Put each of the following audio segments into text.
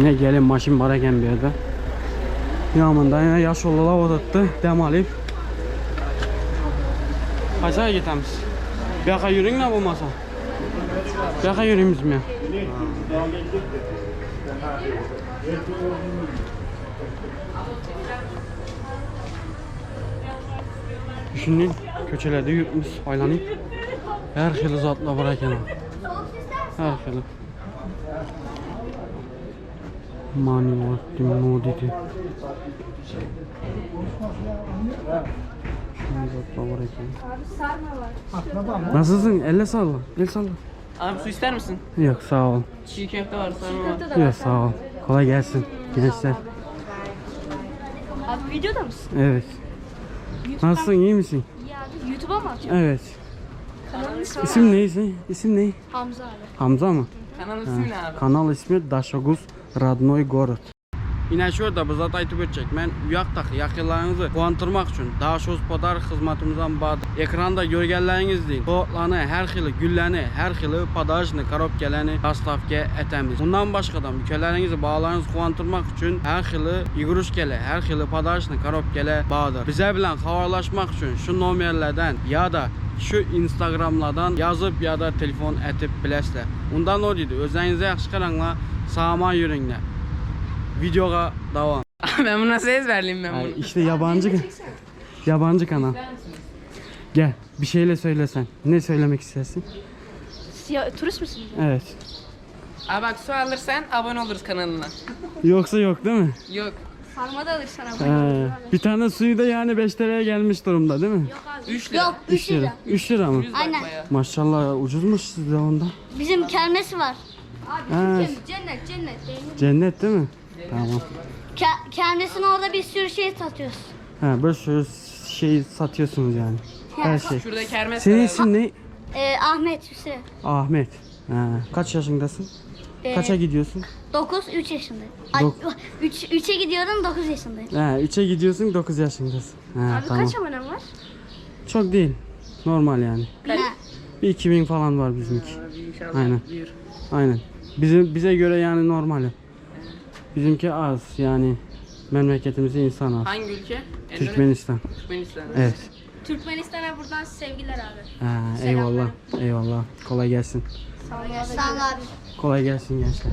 Yine gelin maşın var ekan bu yerda. Yomanda yana yosh o'g'lilar o'tiribdi, dam olib. Qayerga ketamiz? Bu yoqqa yuringlar bo'lmasa. Bu yoqqa yuringizmi? Shunday ko'chalarda yuribmiz, aylanib. Har xil zotlar bor ekan. Har xil. Zotlar var ekan. Nasılsın? Elle salla. El salla. Abi su ister misin? Yok sağ ol. Çiğ köfte var, sarma var. Yok sağ ol. Kolay gelsin gençler. Abi videoda mısın? Evet. Nasılsın? iyi misin? İyi abi. YouTube'a mı atıyorsun? Evet. Kanalın ismi İsim ne? İsim, ne? Hamza abi. Hamza mı? Kanalın ismi ne abi? Kanal ismi Dashoguz Radnoy Город. Yine şurada biz zat aytib o'tsak, men u yoqdagi yaqinlaringizni quvontirmoq uchun Dashoz podar xizmatimizdan bor. Ekranda ko'rganlaringizdek, to'tlarni, har xil gullarni, har xil podajni, korobkalarni dostavka etamiz. Bundan boshqadan ukalaringizni, bolalarningizni quvontirmoq uchun har xil igrushkalar, har xil podajni, korobkalar bordir. Bizlar bilan xabarlashmoq uchun shu nomerlardan yoda shu Instagramlardan yozib yoda telefon etib bilasizlar. Undan o'tdi. O'zingizni yaxshi qaranglar, sağman yuringlar. Videoga devam. ben bunu nasıl ezberleyeyim ben bunu? İşte yabancı yabancı kanal. Gel bir şeyle söylesen. Ne söylemek istersin? Ya, turist misin? Evet. Abi bak su alırsan abone oluruz kanalına. Yoksa yok değil mi? Yok. Sarma da alırsan abi. He. Bir tane suyu da yani 5 TL'ye gelmiş durumda değil mi? Yok abi. 3 lira. Yok 3 3 lira. 3 lira mı? Aynen. Maşallah ucuzmuş sizde onda. Bizim kermesi var. Abi Ha. cennet cennet. Cennet değil mi? Tamam. Ke- kermesin orada bir sürü şey satıyoruz. Ha böyle sürü şey satıyorsunuz yani. Her şey. Şurada kermes Senin var. isim ne? Ee, Ahmet Hüseyin. Ahmet. Ha. Kaç yaşındasın? Ee, Kaça gidiyorsun? 9 3 yaşındayım. Ay, Dok- 3 3'e gidiyorum 9 yaşındayım. Ha, 3'e gidiyorsun 9 yaşındasın. Ha, Abi tamam. kaç abonem var? Çok değil. Normal yani. Ha. Bir 2000 falan var bizimki. İnşallah. Aynen. Buyur. Aynen. Bizim bize göre yani normal. Bizimki az yani memleketimizi insan az. Hangi ülke? Türkmenistan. Türkmenistan. Evet. Türkmenistan'a buradan sevgiler abi. Ha, eyvallah. Eyvallah. Kolay gelsin. Sağ ol abi. Sağ ol abi. Kolay gelsin gençler.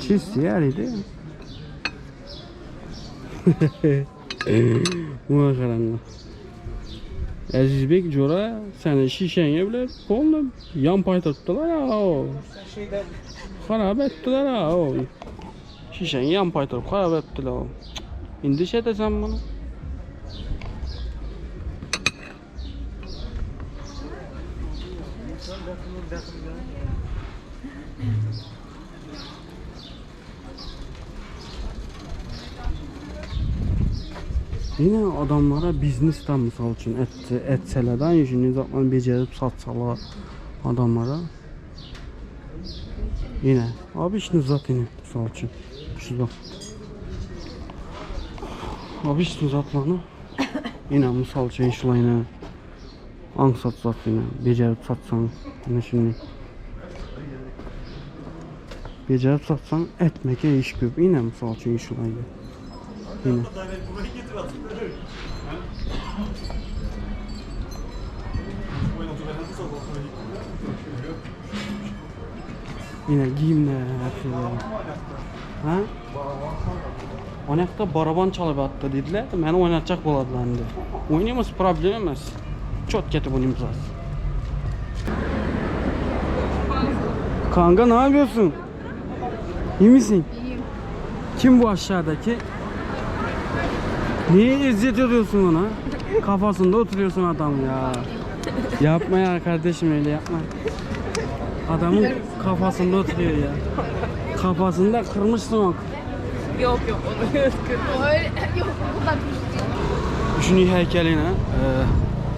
Çiz diğer idi. Buna qaranglar. Azizbek Jo'ra seni shishangga bilan polni yon paytiribdilar ha. Xarab etdilar ha. Shishangni yon paytirib xarab etdilar. Endi ishatasan buni. Yine adamlara biznesden misal için et, etselerden işini zaman becerip satsalar adamlara. Yine abi işini zaten et misal için. Şu da. Abi işini zatlarını yine misal için işlayını ansat zat yine becerip satsan yine şimdi becerip satsan etmeke iş köp yine misal için işlayını yine. Yine giyimler her. Ha? O yakta baraban çalıp attı dediler. Beni oynatacak buladılar dedi. Oynayamaz problem emas. Kötü bunun imzası. Kanka ne yapıyorsun? İyi misin? İyiyim. Kim bu aşağıdaki? Niye eziyet ediyorsun ona? Kafasında oturuyorsun adam ya. Yapma ya kardeşim öyle yapma. Adamın kafasında oturuyor ya. Kafasında kırmışsın o. Yok yok. Onu Öyle yok buradan Şunu heykeline.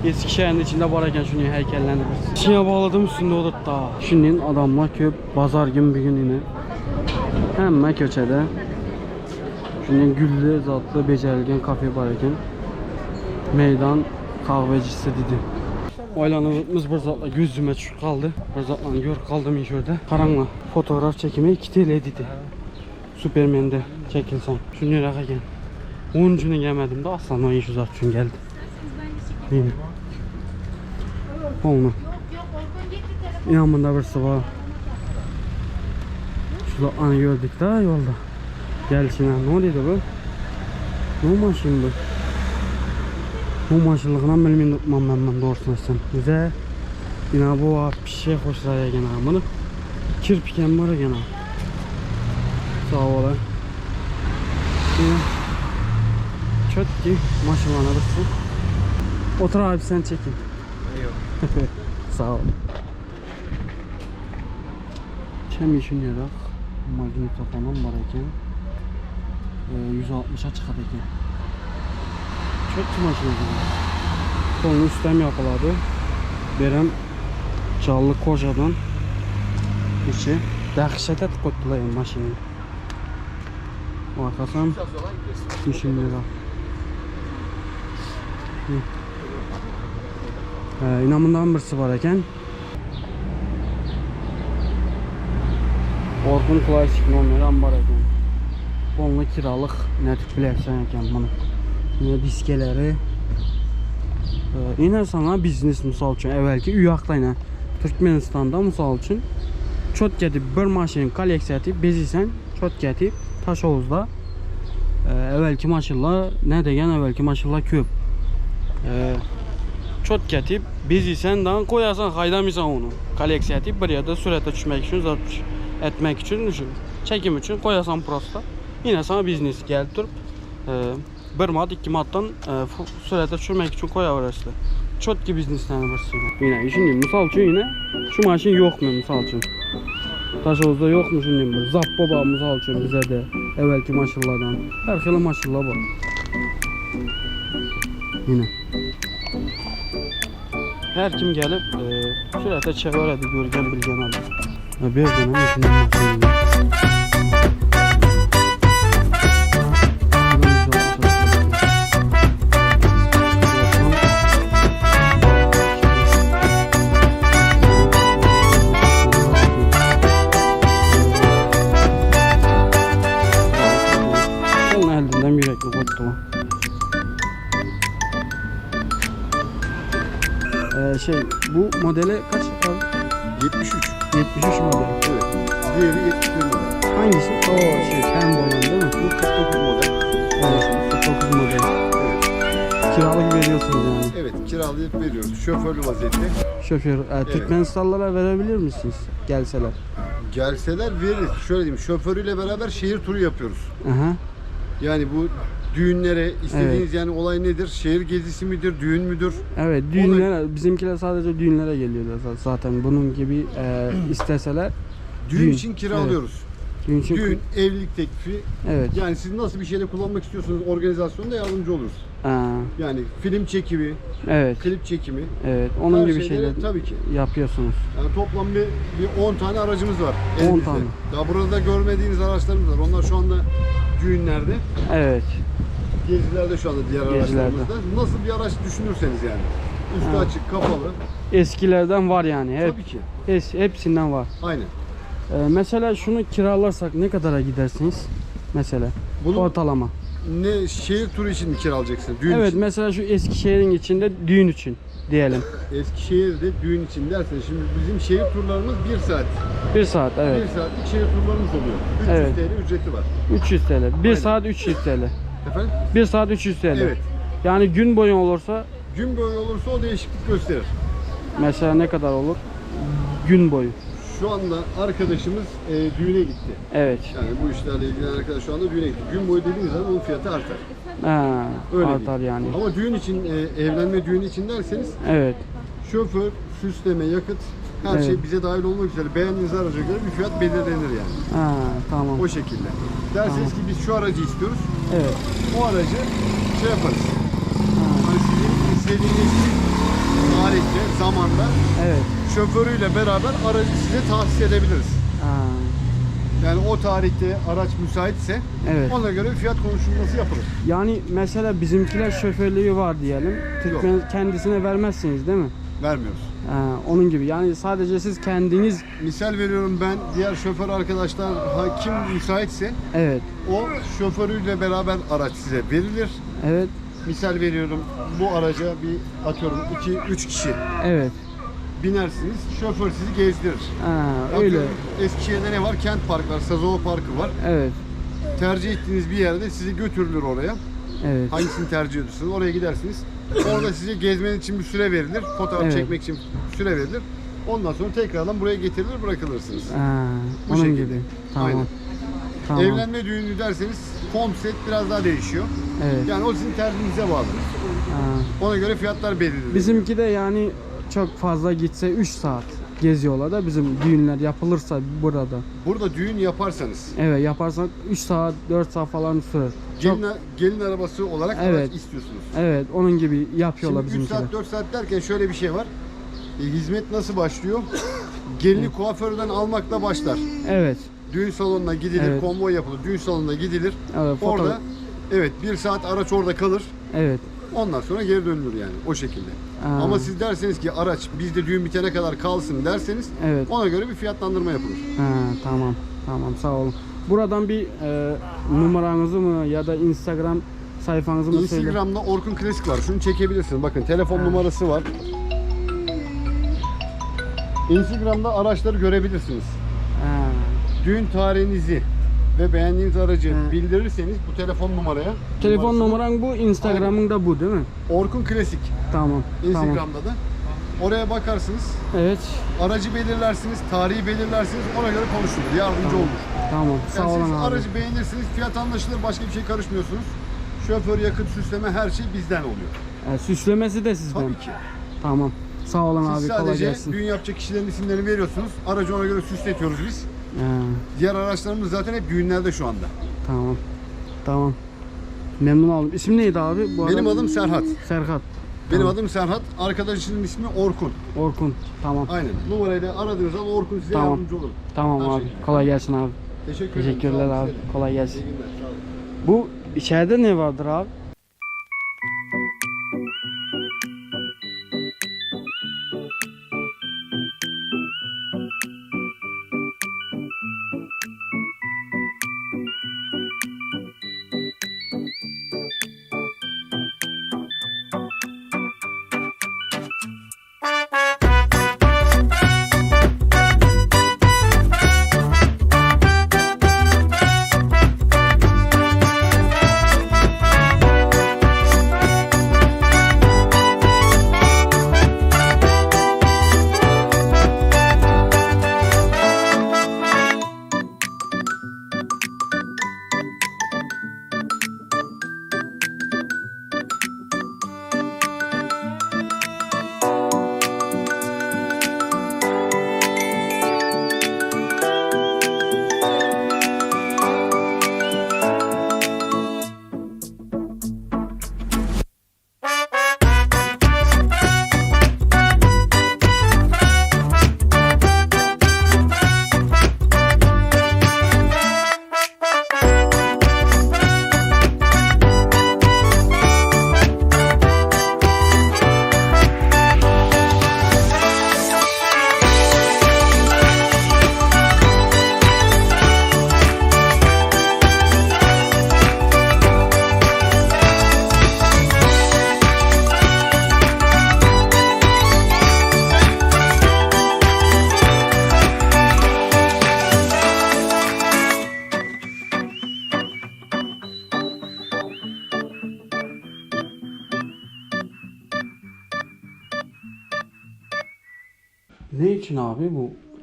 E, Eskişehir'in içinde varken şunu heykellendiririz. İçine bağladım üstünde olur da. Şimdi adamlar köp bazar gün bir gün yine. Hemen köçede. Shundan gulli zotli bejarilgan kafe ekan. Meydan kahvecisi dedi. Oylanımız bir zatla gözüme tushib qoldi. Bir zatlarni ko'rib qoldim yerda. Qaranglar, fotoğraf çekimi 2 TL dedi. Superman'de çekilsem. Shunday ekan. 10 kuni gelmedim de aslan o iş uzat için geldi. Mi? Olma. Yanımda birisi var. Şurada anı gördük da yolda. Gelişine ne oluyordu bu? Ne maşın bu? Bu maşınlığına bilmeyin tutmam ben ben doğrusunu sen. Güzel. Yine bu var bir şey hoşlara gene bunu. Kirpiken var gene. Sağ ol. Yine çöt ki maşınlanırsın. Otur abi sen çekin. Sağ ol. Çem işin yarak. Magnetofonum var ekan. Ee, 160'a çıkar ekan. Çok maşın ekan. Konu üstem yapıladı. Berem canlı kocadan içi dəhşətə qoydular yəni maşını. Arkasam işin yarak. Ee, inamından birisi var ekan. Orkun klasik nomeri var ekan. Onunla kiralıq nətib bilərsən ekan bunu. Yine diskeləri. Ee, sana biznes misal üçün əvvəlki üyaqda ilə Türkmenistanda misal üçün çot gedib bir maşın kolleksiyası bezirsən, çot gedib Taşovuzda e, əvvəlki maşınlar nə deyən əvvəlki maşınlar köp. E, çot getib bezirsən dan qoyarsan haydamısan onu. Kolleksiya edib bir yerdə sürətə düşmək üçün, zat etmək üçün, üçün, çəkim üçün qoyarsan prosta. Yine sana biznes gəlib durub e, bir mat, iki matdan e, fu- sürətə düşürmək üçün qoya verirsən. Çot ki bizneslərini birisi. Yine şimdi misal üçün yine şu maşın yoxmu misal üçün. Taşovuzda yoxmu şimdi bu. Zappo var misal üçün bizə də əvvəlki maşınlardan. Hər xil maşınlar var. Yine. Her kim gelip e, sürətə çevirədi görgən bilgən adam. Ha, bir dənə işin maşını. Şey bu modele kaç abi? 73. 73 model. Evet. Diğeri 71 model. Hangisi? O şey pembe olan değil mi? Bu 49 model. Evet 49 model. Kiralık veriyorsunuz yani. Evet kiralayıp veriyoruz. Şoförlü vaziyette. Şoför, e, Türkmenistanlılara verebilir misiniz? Gelseler. Gelseler veririz. Şöyle diyeyim şoförüyle beraber şehir turu yapıyoruz. Aha. Yani bu düğünlere istediğiniz yani olay nedir? Şehir gezisi midir? Düğün müdür? Evet düğünlere, bizimkiler sadece düğünlere geliyorlar za- zaten. Bunun gibi e, isteseler Düğün, Düğün, için kiralıyoruz. düğün için Düğün, evlilik teklifi. Evet. Yani siz nasıl bir şeyde kullanmak istiyorsanız organizasyonda yardımcı oluruz. Aa, Yani film çekimi, evet. klip çekimi. Evet. Onun her gibi şeyleri şeyler tabii ki. yapıyorsunuz. Yani toplam bir, bir 10 tane aracımız var 10 elimizde. tane. Daha burada görmediğiniz araçlarımız var. Onlar şu anda düğünlerde, Evet. Gezilerde şu anda diğer Gezilerde. araçlarımızda. Nasıl bir araç düşünürseniz yani. Üstü Ha. açık, kapalı. Eskilerden var yani. Hep, Tabii ki. hes- hepsinden var. Aynen. Ee, mesela şunu kiralarsak ne kadara gidersiniz? Mesela Bunu ortalama. ne şehir turu için mi kiralayacaksın? Düğün evet için. mesela şu Eskişehir'in içinde düğün için diyelim. Eskişehir'de düğün için dersen şimdi bizim şehir turlarımız 1 saat. Bir saat evet. 1 saatlik şehir turlarımız oluyor. 300 Evet. TL ücreti var. 300 TL. Bir Aynen. saat 300 TL. Efendim? Bir saat 300 TL. Evet. Yani gün boyu olursa Gün boyu olursa o değişiklik gösterir. mesela ne kadar olur? Gün boyu. Şu anda arkadaşımız e, düğüne gitti. Evet. Yani bu işlerle ilgilenen arkadaş şu anda düğüne gitti. Gün boyu dediğiniz zaman onun fiyatı artar. Ha, Öyle artar değil. yani. Ama düğün için, e, evlenme düğünü için derseniz Evet. şoför, süsleme, yakıt her Evet. şey bize dahil olmak üzere beğendiğiniz araca göre bir fiyat belirlenir yani. Ha, tamam. O şekilde. Derseniz ki biz şu aracı istiyoruz. Evet. O aracı şey yaparız. Ha, Hani sizin istediğiniz tarihte, zamanda evet. şoförüyle beraber aracı size tahsis edebiliriz. Ha. Yani o tarihte araç müsaitse Evet. ona göre fiyat konuşulması yapılır. Yani mesela bizimkiler şoförlüğü var diyelim. Türkmen kendisine vermezsiniz değil mi? Vermiyoruz. Ha, onun gibi. Yani sadece siz kendiniz Misal veriyorum ben diğer şoför arkadaşlar ha, kim müsaitse evet. o şoförüyle beraber araç size verilir. Evet. Misal veriyorum bu araca bir atıyorum 2-3 kişi Evet. binersiniz. Şoför sizi gezdirir. Ha, öyle. Atıyorum, Eskişehir'de ne var? Kent Park var, Sazova Parkı var. Evet. Tercih ettiğiniz bir yerde sizi götürülür oraya. Evet. Hangisini tercih ediyorsunuz? Oraya gidersiniz. Orada size gezmeniz için bir süre verilir. Fotoğraf Evet. çekmek için süre verilir. Ondan sonra tekrardan buraya getirilir bırakılırsınız. Ha, Bu onun şekilde. gibi. Tamam. Aynen. Tamam. Evlenme düğünü derseniz konsept biraz daha değişiyor. Evet. Yani o sizin tercihinize bağlı. Ha. Ona göre fiyatlar belirlenir. Bizimki de yani çok fazla gitse 3 saat geziyorlar da bizim düğünler yapılırsa burada. Burada düğün yaparsanız Evet yaparsak 3 saat 4 saat falan sürer. Çok, gelin, gelin arabası olarak Evet. istiyorsunuz. evet onun gibi yapıyorlar Şimdi 3 bizimkiler. saat 4 saat derken şöyle bir şey var. E, hizmet nasıl başlıyor? Gelini kuaförden almakla başlar. Evet. Düğün salonuna gidilir, Evet. konvoy yapılır. Düğün salonuna gidilir. Evet, Orada evet bir saat araç orada kalır. Evet. Ondan sonra geri dönülür yani o şekilde. Aa. Ama siz derseniz ki araç bizde düğün bitene kadar kalsın derseniz Evet. ona göre bir fiyatlandırma yapılır. Ha, tamam. Tamam sağ olun. Buradan bir e, numaranızı mı ya da Instagram sayfanızı mı söyle. Instagram'da Orkun Klasik var. Şunu çekebilirsin. Bakın telefon numarası var. Instagram'da araçları görebilirsiniz. Ha, Düğün tarihinizi ve beğendiğiniz aracı Hı. bildirirseniz bu telefon numaraya telefon numarasına- numaran bu, Instagram'ın da bu değil mi? Orkun Klasik Tamam. Tamam. Instagram'da da. Oraya bakarsınız. Evet. Aracı belirlersiniz, tarihi belirlersiniz. Ona göre konuşulur. Yardımcı olur. Tamam. Sağ Yani olun siz abi. aracı beğenirsiniz, fiyat anlaşılır, başka bir şey karışmıyorsunuz. Şoför, yakıt, süsleme her şey bizden oluyor. E, süslemesi de sizden. Tabii ki. Tamam. Sağ olun Siz abi. Kolay sadece gelsin. düğün yapacak kişilerin isimlerini veriyorsunuz. Aracı ona göre süsletiyoruz biz. Diğer araçlarımız zaten hep düğünlerde şu anda. tamam. Tamam. Memnun oldum. İsim neydi abi? Bu Benim adam? adım Serhat. Serhat. Benim Tamam. adım Serhat. Arkadaşının ismi Orkun. Orkun. Tamam. Aynen. Numarayla aradığınız zaman Orkun size Tamam. yardımcı olur. Tamam Her abi. şekilde. Kolay gelsin abi. Teşekkür ederim. Teşekkürler Sağ olun abi. size de. Kolay gelsin. İyi günler. Sağ olun. Bu içeride ne vardır abi?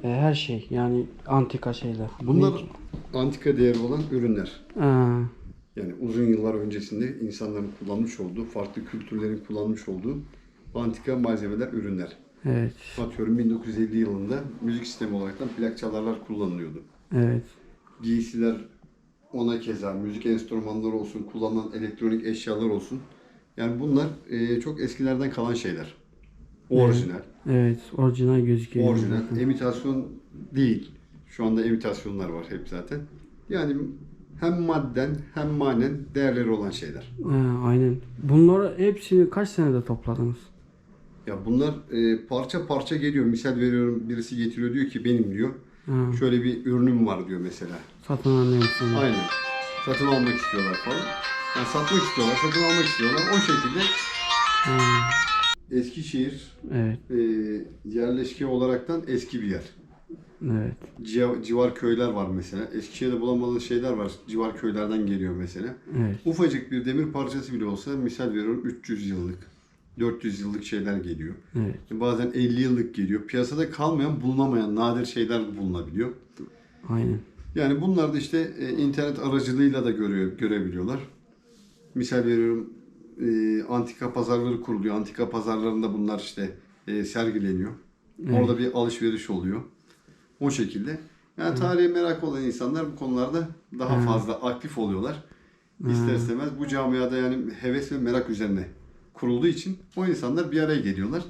E, her şey yani antika şeyler. Bunlar antika değeri olan ürünler. Ha, Yani uzun yıllar öncesinde insanların kullanmış olduğu, farklı kültürlerin kullanmış olduğu antika malzemeler, ürünler. evet. Atıyorum 1950 yılında müzik sistemi olaraktan plak çalarlar kullanılıyordu. Evet. Giysiler ona keza müzik enstrümanları olsun, kullanılan elektronik eşyalar olsun. Yani bunlar e, çok eskilerden kalan şeyler. Orijinal. Evet. Orijinal gözüküyor. Orijinal. Imitasyon değil. Şu anda imitasyonlar var hep zaten. Yani hem madden hem manen değerleri olan şeyler. He, aynen. Bunları hepsini kaç senede topladınız? Ya bunlar e, parça parça geliyor. Misal veriyorum birisi getiriyor diyor ki benim diyor. Ha, Şöyle bir ürünüm var diyor mesela. satın alıyorsunuz. Aynen. Satın almak istiyorlar falan. Yani satmak istiyorlar, satın almak istiyorlar. O şekilde Ha, Eskişehir evet, e, yerleşke olaraktan eski bir yer. evet. Civar, civar köyler var mesela. Eskişehir'de bulamadığınız şeyler var. Civar köylerden geliyor mesela. Evet. Ufacık bir demir parçası bile olsa misal veriyorum 300 yıllık, 400 yıllık şeyler geliyor. Evet. Bazen 50 yıllık geliyor. Piyasada kalmayan, bulunamayan nadir şeyler bulunabiliyor. Aynen. Yani bunlar da işte e, internet aracılığıyla da görüyor, görebiliyorlar. Misal veriyorum e, antika pazarları kuruluyor. Antika pazarlarında bunlar işte e, sergileniyor. Orada bir alışveriş oluyor. O şekilde. Yani tarihe merak olan insanlar bu konularda daha fazla aktif oluyorlar. İster istemez bu camiada yani heves ve merak üzerine kurulduğu için o insanlar bir araya geliyorlar.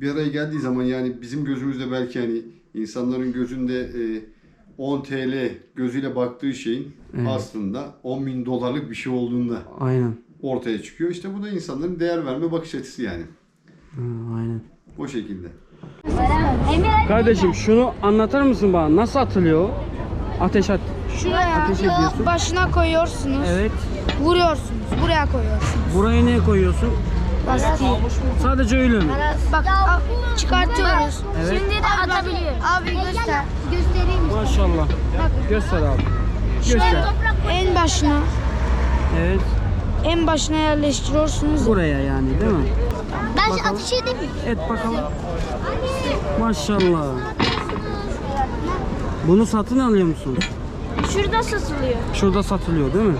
Bir araya geldiği zaman yani bizim gözümüzde belki yani insanların gözünde e, 10 TL gözüyle baktığı şeyin aslında 10 bin dolarlık bir şey olduğunda Aynen. Ortaya çıkıyor. İşte bu da insanların değer verme bakış açısı yani. Ha, aynen. O şekilde. Kardeşim şunu anlatır mısın bana? Nasıl atılıyor? Ateş at. Şuraya Ateş ediyorsun. başına koyuyorsunuz. Evet. Vuruyorsunuz. Buraya koyuyorsunuz. Buraya ne koyuyorsun? Lastiği. Sadece öyle mi? Bak a- çıkartıyoruz. Evet. Şimdi de atabiliyor. Abi göster. Göstereyim. Maşallah. Göster abi. Göster. En başına Evet. En başına yerleştiriyorsunuz. Buraya yani değil mi? Ben şu ateş edeyim mi? Et bakalım. Maşallah. Bunu satın alıyor musun? Şurada satılıyor. Şurada satılıyor değil mi?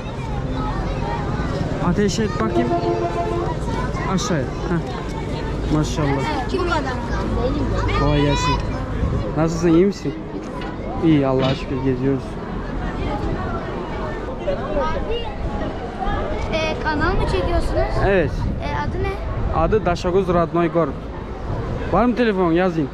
Ateş et bakayım. Aşağıya. Heh. Maşallah. Kim kadar kaldı? Kolay gelsin. Nasılsın iyi misin? İyi Allah'a şükür geziyoruz. Ee, kanal mı çekiyorsunuz? Evet. Ee, adı ne? Adı Daşaguz Radnoy Gorod. Var mı telefon yazayım.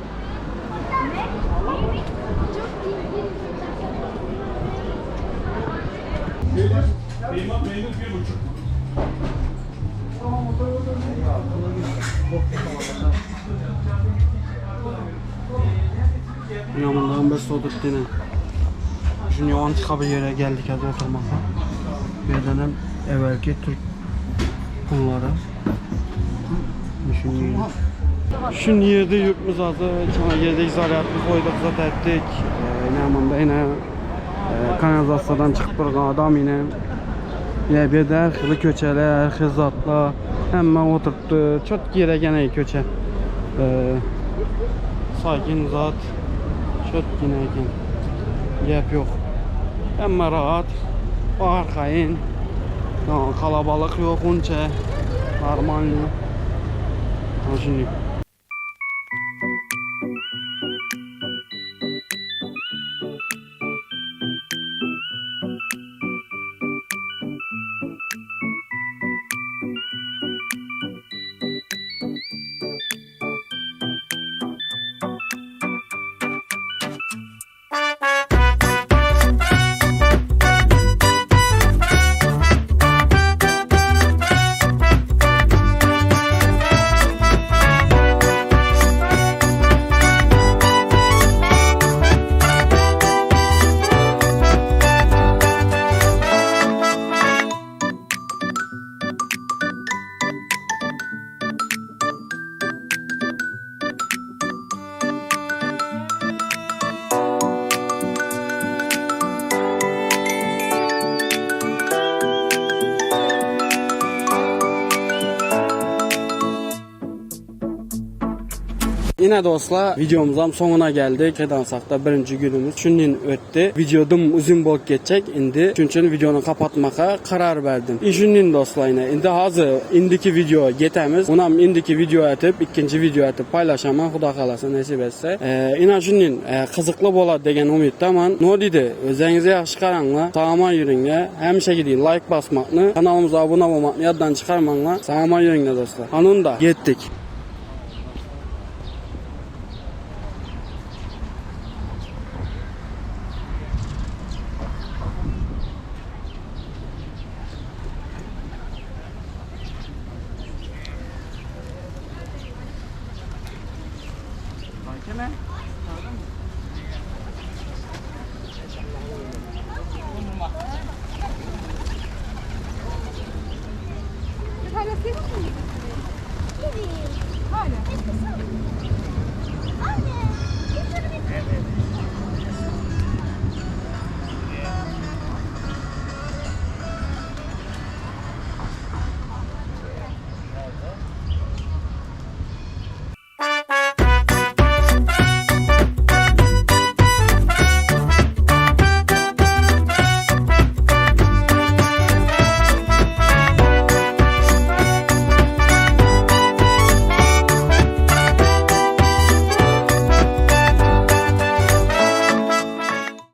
Yanımdan bir soğuduk yine. Şimdi antika bir yere geldik hadi oturmaya. Bir dönem evvelki Türk bunlara. Düşünüyorum. Şimdi yerde yurtmuz adı, sana yerde zaryatlı koyduk zat ettik. Ee, yanımda yine e, kanalizasyondan çıkıp durgan adam yine. Yine bir de her xili köçələr, her xil zatlar. Hemen oturttu. Çok yere gene köçə. Ee, sakin zat. Çok yine gen. Gep yok. Hemen rahat. Arkayın. Kalabalık yok onca. Normal. Ha, Şimdi. Yine dostlar videomuzun sonuna geldik. Kedansak'ta birinci günümüz şunun öttü. Videodum uzun bol geçecek indi. Çünkü videonu kapatmaka karar verdim. İşinin dostlar yine indi hazır indiki video getemiz. Unam indiki video atıp ikinci video atıp paylaşamam. Xuda kalasa nasip etse. Ee, ina şunun e, kızıklı bola degen umutdaman. Ne dedi? Özenize yaxşı qaranla. Sağama yürüngə. Həmişə gidin like basmaqını, kanalımıza abunə olmaqını yaddan çıxarmaqla. Sağama yürüngə dostlar. Hanın da Anne.